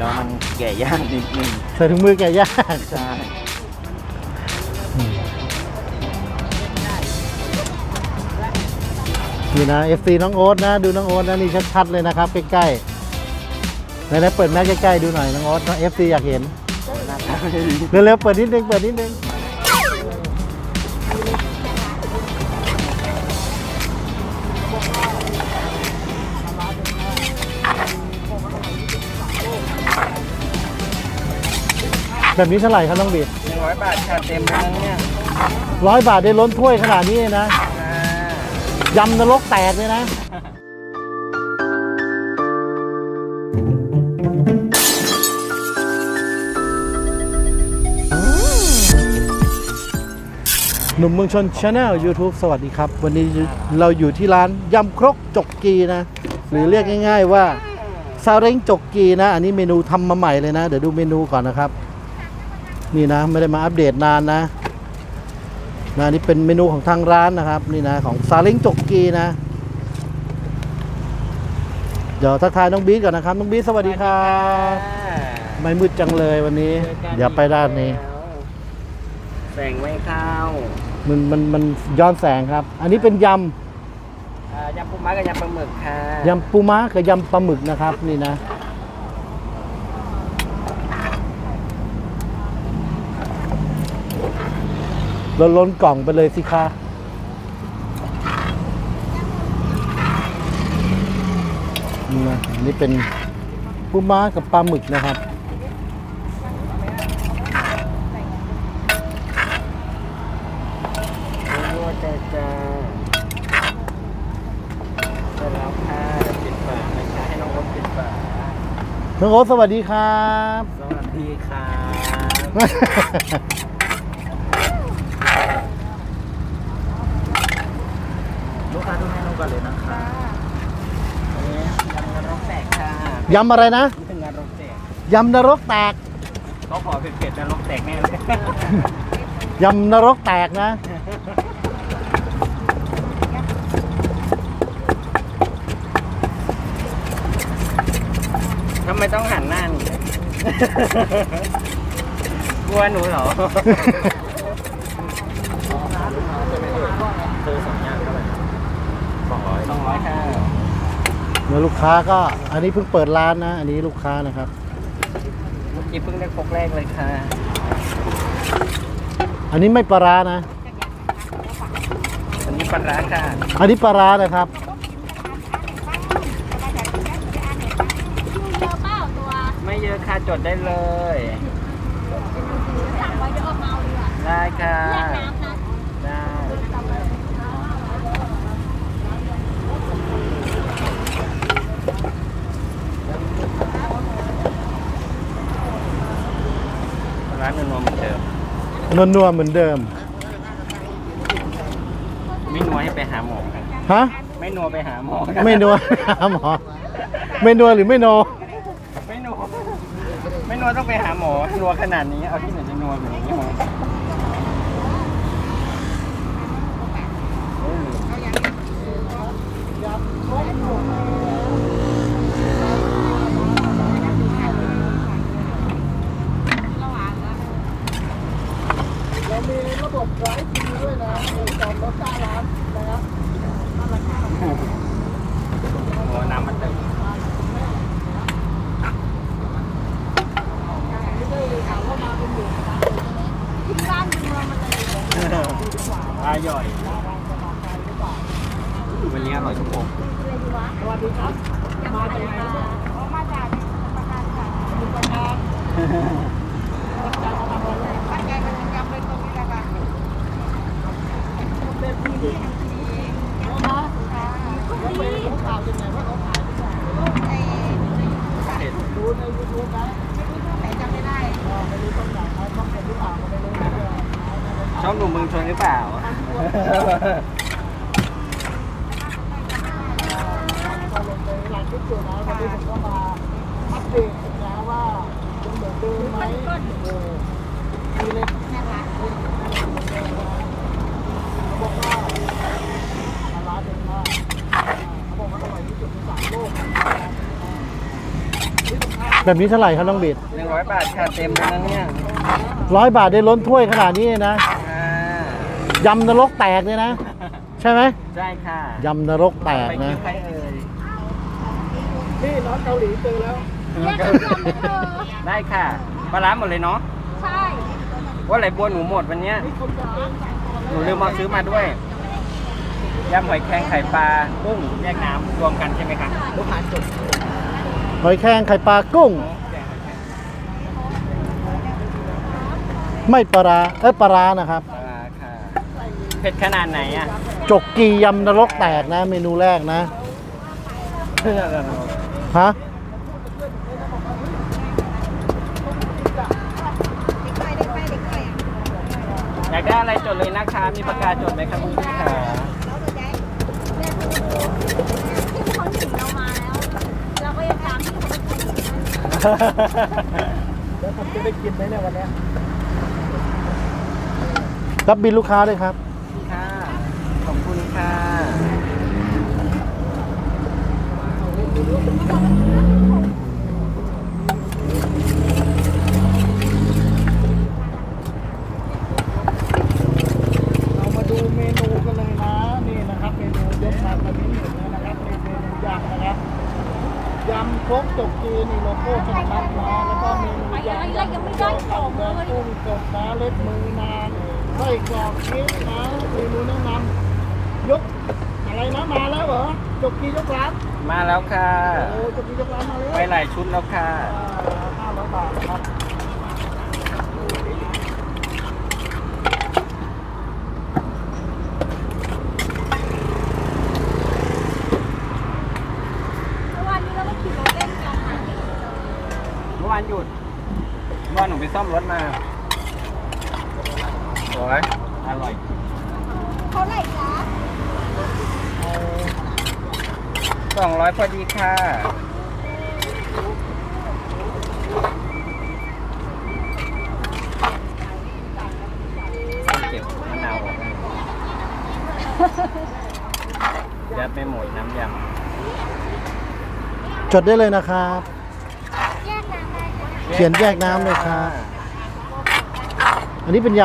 แล้วมันแก่ยากนิดนึงใส่ถุงมือแกะยากใช่นี่นะ FC น้องโอ๊ตนะ ดูน้องโอ๊ตนะนี่ชัดๆเลยนะครับใกล้ๆไหนๆเปิดแมสใกล้ๆดูหน่อยน้องโอ๊ตน้อง FC อยากเห็นหน้าตาไม่ดีเร็วๆเปิดนิดนึงเปิดนิดนึง แบบนี้เท่าไหร่ครับน้องบีหนึ่งร้อยบาทค่ะเต็มเลยนะเนี่ยร้อยบาทได้ล้นถ้วยขนาดนี้เลยนะอ่ายำนรกแตกเลยนะ หนุ่มเมืองชนชาแนล YouTube สวัสดีครับ วันนี้เราอยู่ที่ร้านยำครกจกกีนะ หรือเรียกง่าย ๆ ว่าซาเล้งจกกีนะ อันนี้เมนูทำมาใหม่เลยนะ เดี๋ยวดูเมนูก่อนนะครับ นี่นะไม่ได้มาอัปเดตนานนะนะนี่เป็นเมนูของทางร้านนะครับ นี่นะของซาเล้งจกกีนะ เดี๋ยวทักทายน้องบีทก่อนนะครับ น้องบีทสวัสดีครับไม่มืดจังเลยวันนี้ เดี๋ยวไปด้านนี้ แสงไม่เข้ามันมันมันย้อนแสงครับ อันนี้เป็นยอ่ายำปูม้ากับยำปลาหมึกค่ะำยำปูม้ากับยำปลาหมึกนะครับ นี่นะ เราล้นกล่องไปเลยสิคะนี่ะนี่เป็นปูม้ากับปลาหมึกนะครับน้องโอ๊ตสวัสดีครับ สวัสดีค่ะลูกค้าทุกท่านลงก่อน เลยนะคะอันนี้ยำกระรอกแตกค่ะยำอะไรนะนี่เป็นงานรกแตกยำนรกแตกเขาขอเผ็ดๆนรกแตกแน่เลยยำนรกแตกนะ ทำไมต้องหันหน้าหนีกลัวหนูเหรอซื้อสองอย่างเท่าไหร่สองร้อยสองร้อยค่ะ เมื่อลูกค้าก็อันนี้เพิ่งเปิดร้านนะ อันนี้ลูกค้านะครับเมื่อกี้เพิ่งได้ครกแรกเลยค่ะ อันนี้ไม่ปลาร้านะ อันนี้ปลาร้าค่ะอันนี้ปลาร้านะครับเยอะเปล่าตัวไม่เยอะค่ะจดได้เลยสั่งไว้เดี๋ยวเอามาเอาดีกว่าได้ค่ะ แยกน้ำนะ ได้ ร้านนวลๆเหมือนเดิมนัวๆเหมือนเดิม ไม่นัวให้ไปหาหมอครับฮะ ไม่นัวไปหาหมอครับไม่นัวหาหมอ ไม่นัวหรือไม่นัวไม่นัวไม่นัวต้องไปหาหมอนัวขนาดนี้เอาที่ไหนจะนัวแบบนี้หมอเออ เรามีระบบไลฟ์ทีด้วยนะจอดรถใต้ร้านนะครับ โอ้น้ำมันเต็ม ที่บ้านเมืองมันเลย อร่อยวันนี้อร่อยทุกคน สวัสดีครับมาจากไหนมาจากประการค่ะประการบ้านใหญ่มันยำเป็นตรงนี้แหละค่ะเป็นที่นี่อ๋อค่ะคุณดีข่าวเป็นไงว่าเขาขายเป็นไงไอ้ เผ็ด ดูในยูทูบนะ ไหนจำไม่ได้ ไม่รู้ต้นไหนเขาต้องเป็นหรือเปล่าก็ไม่รู้นะ ชอบหนุ่มเมืองชนห รือเปล่า ก็ลงไปหลังคลิปอยู่นะวันนี้ผมก็มาอัปเดตนะว่ายังเหมือนเดิมไหมเออมีเล็กนะคะบอกว่าร้านเด็ดมากเขาบอกว่าอร่อยที่สุดในสามโลกที่สำคัญแบบนี้เท่าไหร่ครับน้องเบดหนึ่งร้อยบาทค่ะเต็มเลยนะเนี่ยร้อยบาทได้ล้นถ้วยขนาดนี้เลยนะอ่ายำนรกแตกเลยนะ ใช่ไหมใช่ค่ะยำนรกแตกไปนะกินใครเอ่ยแยกน้ำเกลือได้ค่ะปลาร้าหมดเลยเนาะใช่ว่าไหลบัวหนูหมดวันเนี้ยหนูลืมมาซื้อมาด้วยยำหอยแครงไข่ปลากุ้งแยกน้ำรวมกันใช่ไหมคะลูกค้าจดหอยแครงไข่ปลากุ้ง ไม่ปลาร้าเอ้ยปลาร้านะครับ ปลาร้าค่ะ เผ็ดขนาดไหนอะจกกียำนรกแตกนะ เมนูแรกนะฮะอยากได้อะไรจดเลยนะคะ มีปากกาจดไหมครับคุณพี่ขาคนถึงเรามาแล้วเราก็ยังตามที่เขาไม่กินแล้วผมจะได้กินไหมเนี่ยวันนี้รับบินลูกค้าด้วยครับค่ะขอบ ค่ะเรามาดูเมนูกันเลยนะ นี่นะครับเมนูยกมาตอนนี้เห็นเลยนะครับเป็นเมนูยำนะครับยำครกจกจีนนี่โลโก้ชัดๆนะแล้วก็เมนูยำยำกุ้งสดนะเล็บมือนางไส้กรอกชีสนะเมนูแนะนำ ยกอะไรนะมาแล้วเหรอจกจียกร้านมาแล้วค่ะ โอ้จกจียกร้านมาแล้วไปหลายชุดแล้วค่ะห้าร้อยบาทนะครับเมื่อวานนี้เราก็ขี่รถเล่นกันค่ะเมื่อวานหยุดเมื่อวานหนูไปซ่อมรถมาสวยอร่อย เขาไหร่จ๊ะ ส องร้อยพอดีค่ะ เก็บมะนาวออกยัดไปหมดน้ำยจดได้เลยนะครับแยกน้ำได้ค่ะำเขียนแยกน้ำเลยครับอันนี้เป็นย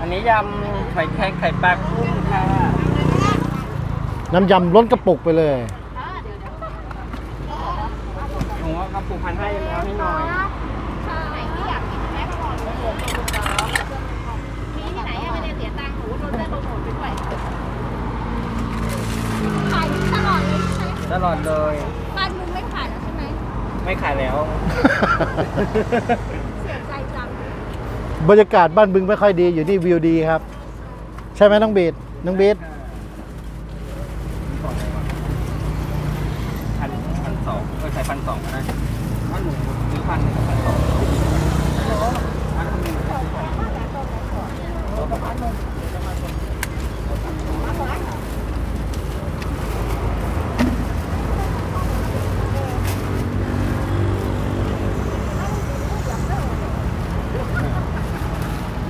อันนี้ยำไข่แข็งไข่ปลากุ้งค่ะำ น้ำยำล้นกระปุกไปเลยหนูว่ากระปุกพันให้แล้วให้หน่อยใช่ที่อยากกินแม็กก่อนมีที่ไหนอะไม่ได้เสียตังค์หนูโดนได้โปรโมทไปด้วยขายตลอดเลยใช่ไหมตลอดเลยบ้านมึงไม่ขายแล้วใช่ไหมไม่ขายแล้ว เสียใจจัง บรรยากาศบ้านบึงไม่ค่อยดีอยู่นี่วิวดีครับ ใช่ไหมน้องเบสน้องเบส พันพันสองเออใส่พันสองก็ได้ถ้าหนูซื้อพันหนึ่งกับพันสองพันหนึ่งกับพันสอง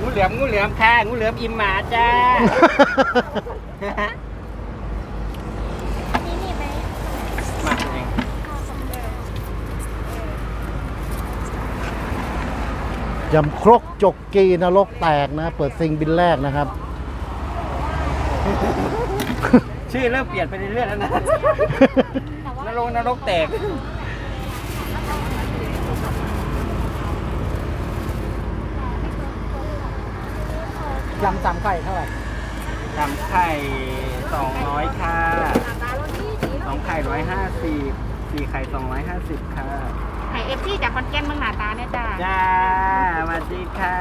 งู เหลือมงูเหลือมค่ะงูเหลือมอิ่มหมาจ้า อันนี้มีไหมมาเองยำครกจกกีนรกแตกนะ เปิดซิงบินแรกนะครับ ชื่อเริ่มเปลี่ยนไปเรื่อยๆแล้วนะนรกนรกแตก ยำสามไข่เท่าไหร่ทำไข่สองร้อยค่ะสองไข่ร้อยห้าสิบสี่ไข่สองร้อยห้าสิบค่ะ ไข่เอฟซีจากคอนแกนเมืองหนาตาเนี่ยจ้าจ้าสวัสดีค่ะ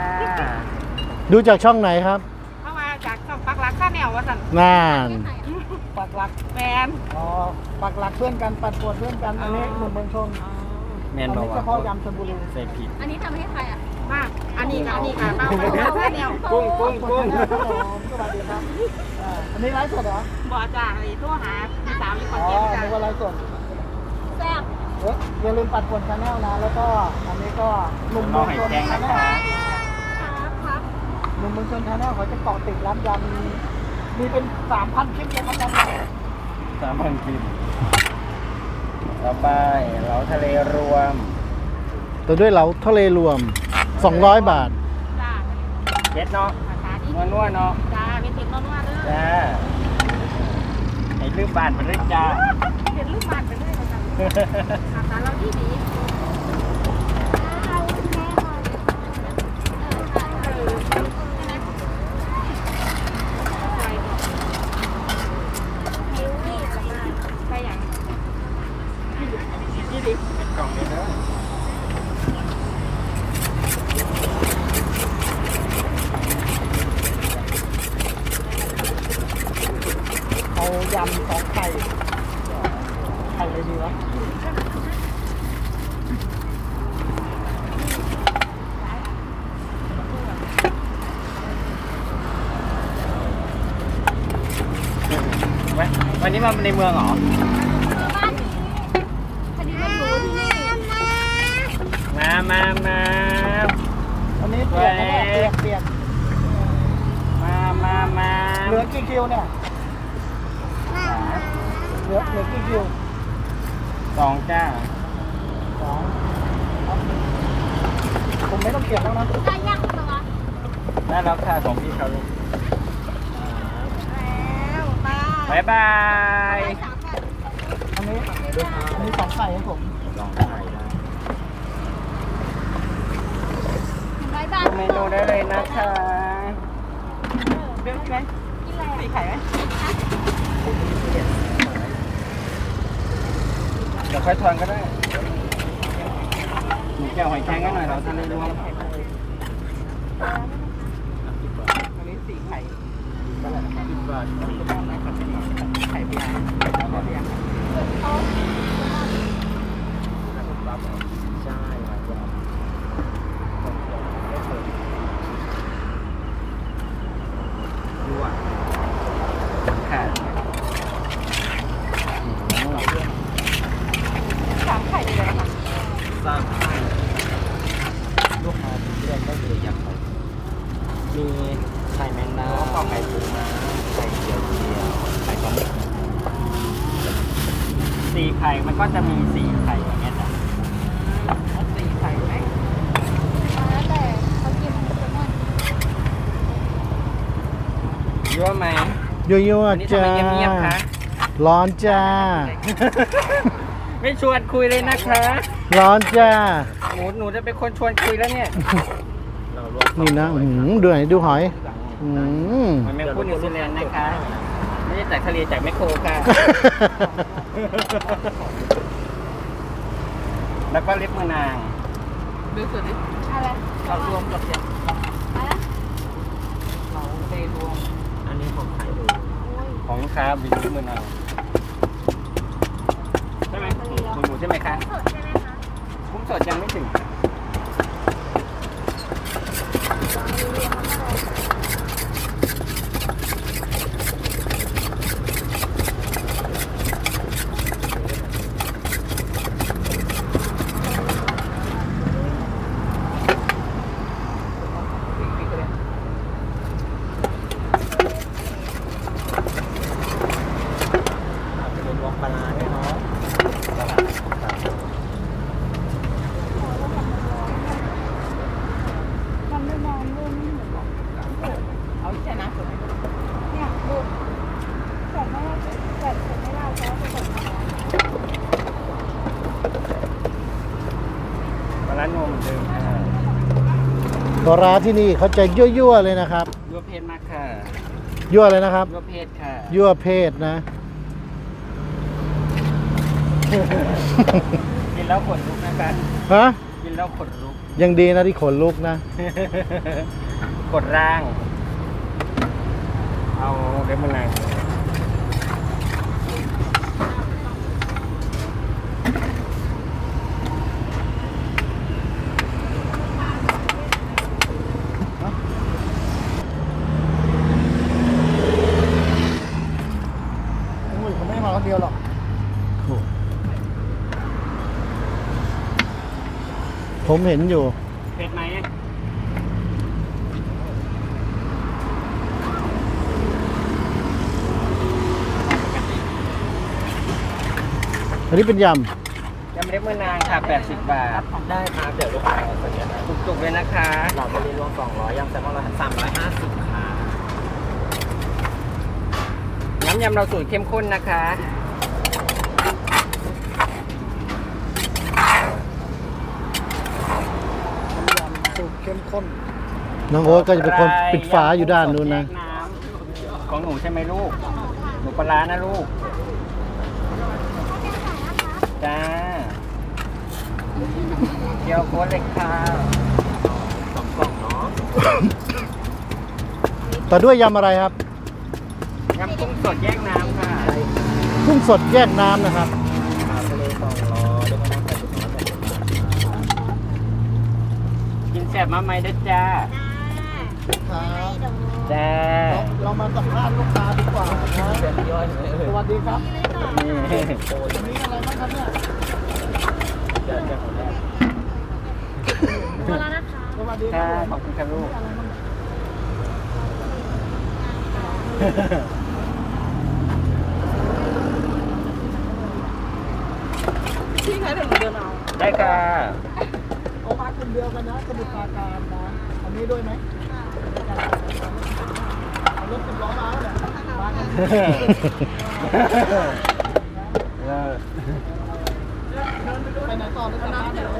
ดูจากช่องไหนครับ เข้ามาจากช่องปักรักข้าแนวว่าสันน่านปักหลักแฟนอ๋อปักหลักเพื่อนกันปัดปวดเพื่อนกันอันนี้หนุ่มเมืองชนแมอันนบอกนี้ว่าเฉพาะยำชลบุรีใส่ผิดอันนี้ทำให้ใครอะ มาอันนี้กับอันนี้กับมาข้าแนวกุ้งกุ้งกุ้งสวัสดีครับอันนี้ไลฟ์สดเหรอบอจ่าไอ้ทั่วหาพี่สาวอยู่คอ๋อนอแกนจ้านึกว่าไลฟ์สดแซ่บอย่าลืมปัดปวนชาแนลนะ แล้วก็อันนี้ก็หนุ่มรเมืองชนชาแนลคะครับครับหนุ่มเมืองชนชาแนลเขาจะเกาะติดร้านยำมีเป็นสามพันคลิปเลยครับยำสามพันคลิปต่อไปเราทะเลรวม ตัวด้วยเหลาทะเลรวม 200 บาท จ้าเจ็ดเนาะภาษาดีนัวนัวๆเนาะจ้าเป็นเด็กนอนว่าเด้อจ้าไอ้ลืมบานไปเลยจ้าเห็นลูกบานไปเลยจ้าภาษาเราดีดี ไปอย่าง กล่องนี้เด้อ เอา ยำสองไข่ไข่เลยดีวะไว้วันนี้มาในเมืองเหรอมามามาอันนี้เปียกนะเนี่ยเปียกเปียกมามามาเหลือกี่คิวเนี่ย เหลือเหลือกี่คิวสองจ้าสองผมไม่ต้องเก็บแล้วนะได้แล้วค่ะของพี่เขาลูกแล้วตาบายบายอันนี้อันนี้สองไข่ให้ผมลองถ่ายได้บายบายดูเมนูได้เลยนะคะเดี๋ยวไหมกินอะไรสีไข่ไหม เดี๋ยวค่อยทอนก็ได้หมูแก้วหอยแครงกันหน่อยเราทะเลรวมอันนี้สี่ไข่ สิบบาท ไข่ปลา ใช่ครับดูอะค่ะ สามไข่เลยนะคะ สร้างให้ลูกค้าที่เลือกได้เลยอยากใส่มีไข่แมงดาไข่ปูม้าไข่เจียวเจียวไข่ปลาหมึกสี่ไข่มันก็จะมีสี่ไข่อย่างเงี้ยจ้ะ สี่ไข่ไหมแล้วแต่เขากินมันจะมัน ยั่วไหม ยั่ววันนี้ๆทำจ้าไมเงียบๆคะ ร้อนจ้า ไม่ชวนคุยเลยนะคะร้อนจ้า หนูหนูจะเป็นคนชวนคุยแล้วเนี่ยนี่นะอื้อหือดูหน่อยดูหอยอืมมันเป็นพูดนิวซีแลนด์นะคะ ไม่ได้จากทะเลจากแมคโครค่ะ แล้วก็เล็บมือนางดูสุดดิอะไรเรารวมกับเสียงอะไรเราเทรวม อันนี้ผมขายดู ของลูกค้าบินเล็บมือนางใช่ไหมของหนูใช่ไหมคะ สดใช่ไหมคะกุ้งสดยังไม่ถึงเป็นรวมปลาร้าด้วยเนาะ มันไม่มองเรื่องนี้เหมือนกัน เอาแค่น้ำสด เนี่ยดูแต่ไม่ได้แต่แต่ไม่ได้เพราะว่าจะส่งมาแล้ว ปลาร้านวมเหมือนเดิมค่ะ ปลา ร้าที่นี่เขาจะยั่วๆเลยนะครับ ยั่วเพศมากค่ะ ยั่วเลยนะครับ ยั่วเพศค่ะ ยั่วเพศนะ กินแล้วขนลุกนะคะฮะ กินแล้วขนลุก ยังดีนะที่ขนลุกนะ กดร่าง เอาเล็บมือนาง อุ้ยผมไม่ได้มาคนเดียวหรอก ผมเห็นอยู่เผ็ดไหมอันนี้เป็นยำเล็บมือนางค่ะ 80 บาท ได้ครับ เดี๋ยวลูกค้าเอาเสร็จนะจุกๆเลยนะคะหลอดทะเลรวม200ยำแซลมอนละ350ค่ะ น้ำยำเราสูตรเข้มข้นนะคะสู เข้มข้นน้องโอ๊ตก็จะเป็นคนปิดฝาอยู่ด้านนู้นนะแยกน้ำของหนูใช่ไหมลูก หนูปลาร้านะลูก จ้าเกี๊ยวโค้ดเลยค่ะสองกล่องเนาะต่อด้วยยำอะไรครับยำกุ้งสดแยกน้ำค่ะ กุ้งสดแยกน้ำนะครับ ปลาทะเลสองร้อยเดี๋ยวมานั่งใส่ถุงน้ำใส่ถุงน้ำกิน แซ่บมาไหมเด้อจ้า ครับจ้าเราเรามาสัมภาษณ์ลูกค้าดีกว่านะเป็นย่อยไหมเอ่สยวัสดีครับนี่วันนี้อะไรบ้างครับเนี่ยจะจะขอได้ตัวแล้วนะคะ สวัสดีคค่ะรับขอบคุณครับลูกพี่ไหนเดี๋ยวหนูเดินเอาได้ค่ะเอามาก ลุ่มเดียวกันนะสมุทรปราการนะอันนี้ด้วยไหมเอารถสิบล้อมาแล้วเนี่ยมากันเออไปไหนต่อเลยครับน้ำเดี๋ยว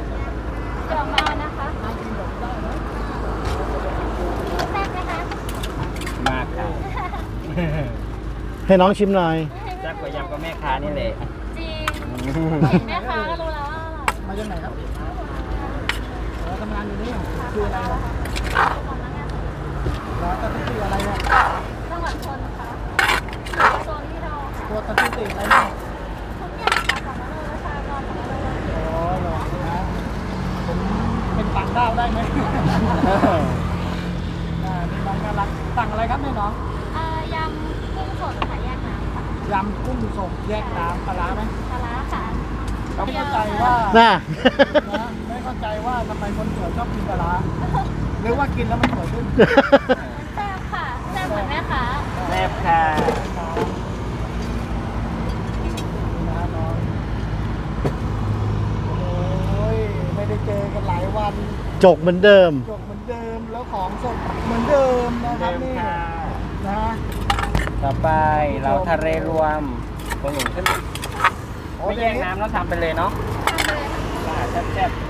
เดี๋ยวมานะคะน้ำกินแบบได้นะแซ่บไหมคะมากค่ะให้น้องชิมหน่อยแซ่บกว่ายำกับแม่ค้านี่แหละจริงเห็นแม่ค้าก็รู้แล้วว่าอร่อยมาจากไหนครับเราทำงานอยู่นี่คืออะไรนะแล้วสถิติอะไรเนี่ยจังหวัดชนค่ะโซนที่เราตัวสถิติอะไรเนี่ยทุกอย่างค่ะของเราประชากรของเราอ๋อเหรอนะผมเป็นต่างด้าวได้ไหมอ่านี่น้องน่ารักสั่งอะไรครับเนี่น้องเอ่อยำกุ้งสดค่ะแยกน้ำค่ะยำกุ้งสดแยกน้ำปลาร้าไหมปลาร้าค่ะไม่เข้าใจว่า น่านะ เข้าใจว่าทำไมคนสวยชอบกินปลาร้าหรือว่ากินแล้วมันสวยขึ้นแซ่บค่ะแซ่บเหมือนแม่ค้าแซ่บค่ะนะน้องโอ้ยไม่ได้เจอกันหลายวันจกเหมือนเดิมจบเหมือนเดิมแล้วของสดเหมือนเดิมนะครับเดิมนี่ค่ะนะต่อไปเราทะเลรวมของหนูขึ้นโอ้ไม่แยกเดี๋ยวน้ำแล้วทำไปเลยเนาะทำเลยค่ะอ่าแซ่บๆอืมอั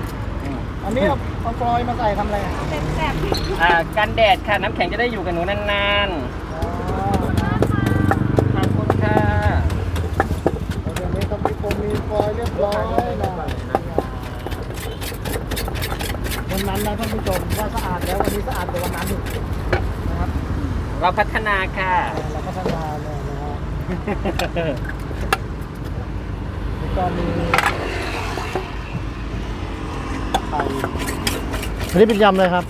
นนี้เอาเอาฟลอยล์มาใส่ทำอะไรอะเป็นแซ่บที่อ่ากันแดดค่ะน้ำแข็งจะได้อยู่กับหนูนานอ๋อมากค่ะๆขอบคุณค่ะเดี๋ยวนี้ต้องมีโฟมมีฟลอยล์เรียบร้อยนะวันนั้นนะท่านผู้ชมว่าสะอาดแล้ววันนี้สะอาดกว่าวันนั้นอีกนะครับเราพัฒนาค่ะ เราพัฒนาเลยนะฮะ แล้วก็มี ไข่อันนี้เป็นยำเลยครับ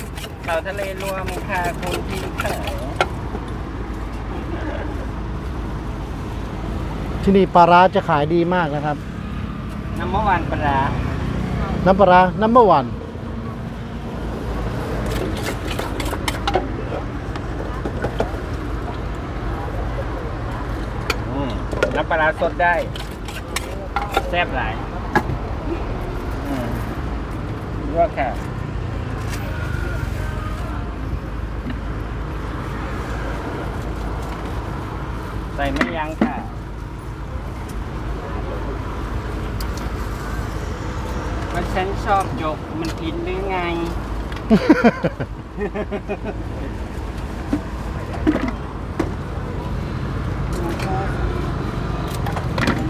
เราทะเลรวมค่ะคุณพี่ค่ะที่นี่ปลาร้าจะขายดีมากนะครับ น้ำมะหวานปลาร้าน้ำปลาร้าน้ำเมื่อวันอืมน้ำปลาร้าสดได้ แซ่บหลายอืมล ว่าค่ะใส่ไม่ยั้งค่ะมันฉันชอบยกมันกินหรือไง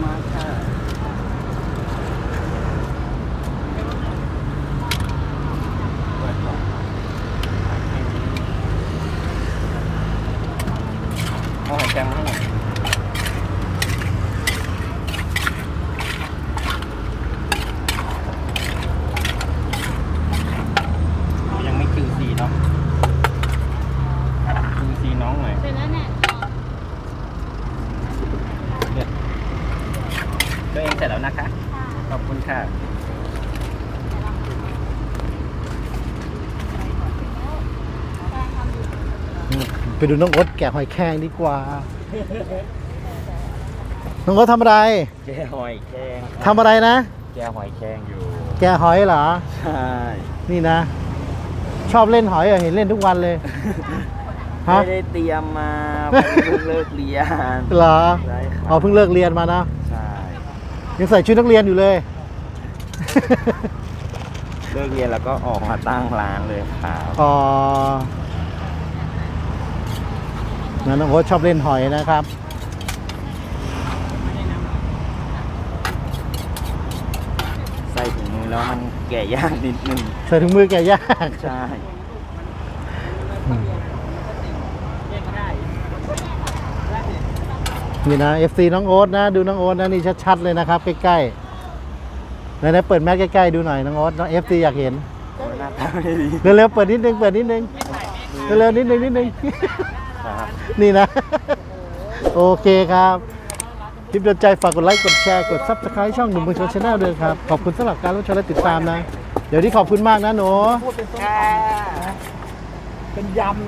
มาค่ะเปิดก่อนเอาหอยแครงมาให้หน่อยยังไม่คิวซีเนาะคิวซีน้องหน่อย เสร็จแล้วเนี่ย เดี๋ยวตัวเองเสร็จแล้วนะคะ ค่ะ ขอบคุณค่ะ ไปดูน้องโอ๊ตแกะหอยแครงดีกว่า น้องโอ๊ตทำอะไรเจ๊หอยแครงทำอะไรนะทแกหอยแครงอยู่ แกหอยเหรอ ใช่ นี่นะ ชอบเล่นหอยเหรอเห็นเล่นทุกวันเลย ฮะ ไม่ได้เตรียมมาเพิ่งเลิกเรียน เหรอใช่คอ๋อรับเพิ่งเลิกเรียนมานะ ใช่ ยังใส่ชุดนักเรียนอยู่เลย เลิกเรียนแล้วก็ออกมาตั้งร้านเลยครับ อ๋อ นะน้องโอ๊ตชอบเล่นหอยนะครับ ใส่ถุงมือแล้วมันแกะยากนิดนึง ใส่ถุงมือแกะยากใช่นี่นะ FC น้องโอ๊ตนะ ดูน้องโอ๊ตนะนี่ชัดๆเลยนะครับ ใกล้ๆไหนๆเปิดแมสใกล้ๆดูหน่อยน้องโอ๊ตน้อง FC อยากเห็นหน้าตาไม่ดีเร็วๆเปิดนิดนึงเปิดนิดนึงเร็วๆนิดนึงนิดนึงครับ นี่นะ โอเคครับคลิปโดนใจฝากกดไลค์กดแชร์กดซับสไครต์ช่องหนุ่มเมืองชนชาแนลด้วยครับ ขอบคุณสำหรับการรับชมและติดตามนะ เดี๋ยวนี้ขอบคุณมากนะหนู พูดเป็นส้มตำนะเป็นยำ